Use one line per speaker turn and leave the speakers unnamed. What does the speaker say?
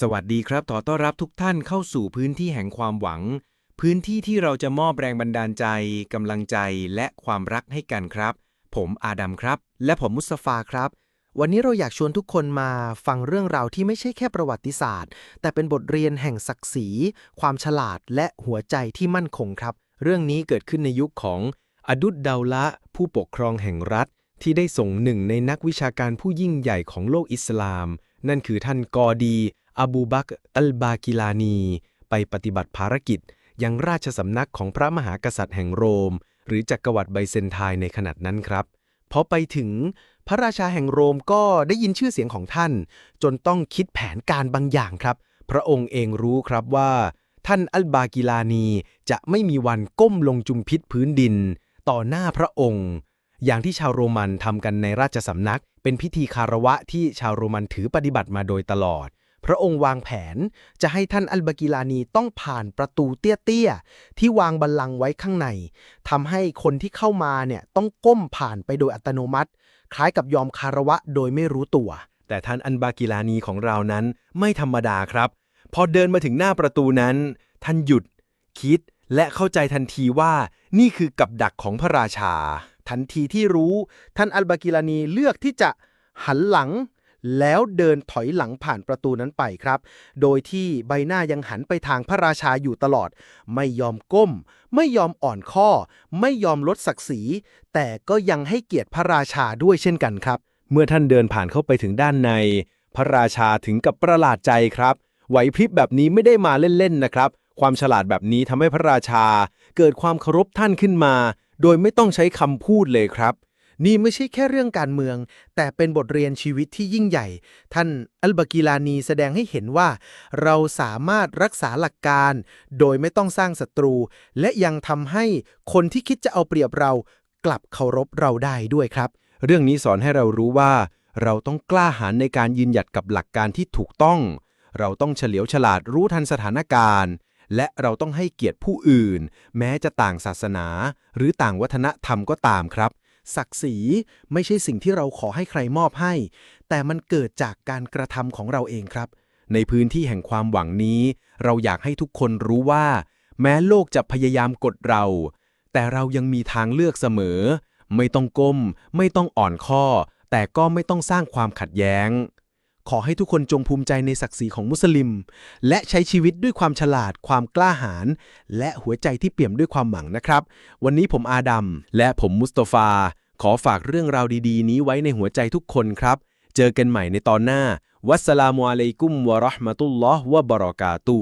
สวัสดีครับขอต้อนรับทุกท่านเข้าสู่พื้นที่แห่งความหวัง พื้นที่ที่เราจะมอบแรงบันดาลใจ กำลังใจและความรักให้กันครับ ผมอาดัมครับ
และผมมุสฟาครับ วันนี้เราอยากชวนทุกคนมาฟังเรื่องราวที่ไม่ใช่แค่ประวัติศาสตร์ แต่เป็นบทเรียนแห่งศักดิ์ศรี ความฉลาดและหัวใจที่มั่นคงครับ
เรื่องนี้เกิดขึ้นในยุคของอดุดดาวละ ผู้ปกครองแห่งรัฐ ที่ได้ส่งหนึ่งในนักวิชาการผู้ยิ่งใหญ่ของโลกอิสลาม นั่นคือท่านกอดี อบูบักอัลบากิลานี ไปปฏิบัติภารกิจ ยังราชสำนักของพระมหากษัตริย์แห่งโรม หรือจักรวรรดิไบเซนไทน์ในขณะนั้นครับ
พอไปถึงพระราชาแห่งโรมก็ได้ยินชื่อเสียงของท่าน จนต้องคิดแผนการบางอย่างครับ
พระองค์เองรู้ครับว่า ท่านอัลบากิลานีจะไม่มีวันก้มลงจุมพิษพื้นดิน ต่อหน้าพระองค์ อย่างที่ชาวโรมันทำกันในราชสำนัก เป็นพิธีคารวะที่ชาวโรมันถือปฏิบัติมาโดยตลอด
พระองค์วางแผนจะให้ท่านอัลบากิลานีต้องผ่านประตูเตี้ยๆ ที่วางบัลลังก์ไว้ข้างในทำให้คนที่เข้ามาเนี่ยต้องก้มผ่านไปโดยอัตโนมัติ คล้ายกับยอมคารวะโดยไม่รู้ตัว
แต่ท่านอันบากิลานีของเรานั้นไม่ธรรมดาครับ พอเดินมาถึงหน้าประตูนั้น ท่านหยุด คิดและเข้าใจทันทีว่านี่คือกับดักของพระราชา
ทันทีที่รู้ ท่านอัลบากิลานีเลือกที่จะหันหลัง แล้วเดินถอยหลังผ่านประตูนั้นไปครับ โดยที่ใบหน้ายังหันไปทางพระราชาอยู่ตลอด ไม่ยอมก้ม ไม่ยอมอ่อนข้อ ไม่ยอมลดศักดิ์ศรี แต่ก็ยังให้เกียรติพระราชาด้วยเช่นกันครับ
เมื่อท่านเดินผ่านเข้าไปถึงด้านใน พระราชาถึงกับประหลาดใจครับ ไหวพริบแบบนี้ไม่ได้มาเล่นๆนะครับ ความฉลาดแบบนี้ทำให้พระราชา เกิดความเคารพท่านขึ้นมา โดยไม่ต้องใช้คำพูดเลยครับ
นี่ไม่ใช่แค่เรื่องการเมือง แต่เป็นบทเรียนชีวิตที่ยิ่งใหญ่ ท่านอัลบากิลานีแสดงให้เห็นว่า เราสามารถรักษาหลักการ โดยไม่ต้องสร้างศัตรู และยังทำให้คนที่คิดจะเอาเปรียบเรา กลับเคารพเราได้ด้วยครับ
เรื่องนี้สอนให้เรารู้ว่า เราต้องกล้าหาญในการยืนหยัดกับหลักการที่ถูกต้อง เราต้องเฉลียวฉลาดรู้ทันสถานการณ์ และเราต้องให้เกียรติผู้อื่น แม้จะต่างศาสนา หรือต่างวัฒนธรรมก็ตามครับ
ศักดิ์ศรีไม่ใช่สิ่งที่เราขอให้ใครมอบให้ แต่มันเกิดจากการกระทำของเราเองครับ
ในพื้นที่แห่งความหวังนี้ เราอยากให้ทุกคนรู้ว่า แม้โลกจะพยายามกดเรา แต่เรายังมีทางเลือกเสมอ ไม่ต้องก้ม ไม่ต้องอ่อนข้อ แต่ก็ไม่ต้องสร้างความขัดแย้ง
ขอให้ทุกคนจงภูมิใจในศักดิ์ศรีของมุสลิม และใช้ชีวิตด้วยความฉลาด ความกล้าหาญและหัวใจที่เปี่ยมด้วยความหวังนะครับ วันนี้ผมอาดัม
และผมมุสตฟา ขอฝากเรื่องราวดีๆ นี้ไว้ในหัวใจทุกคนครับ เจอกันใหม่ในตอนหน้า วัสสลามุอะลัยกุมวะราะห์มะตุลลอฮ์วะบะเราะกาตุ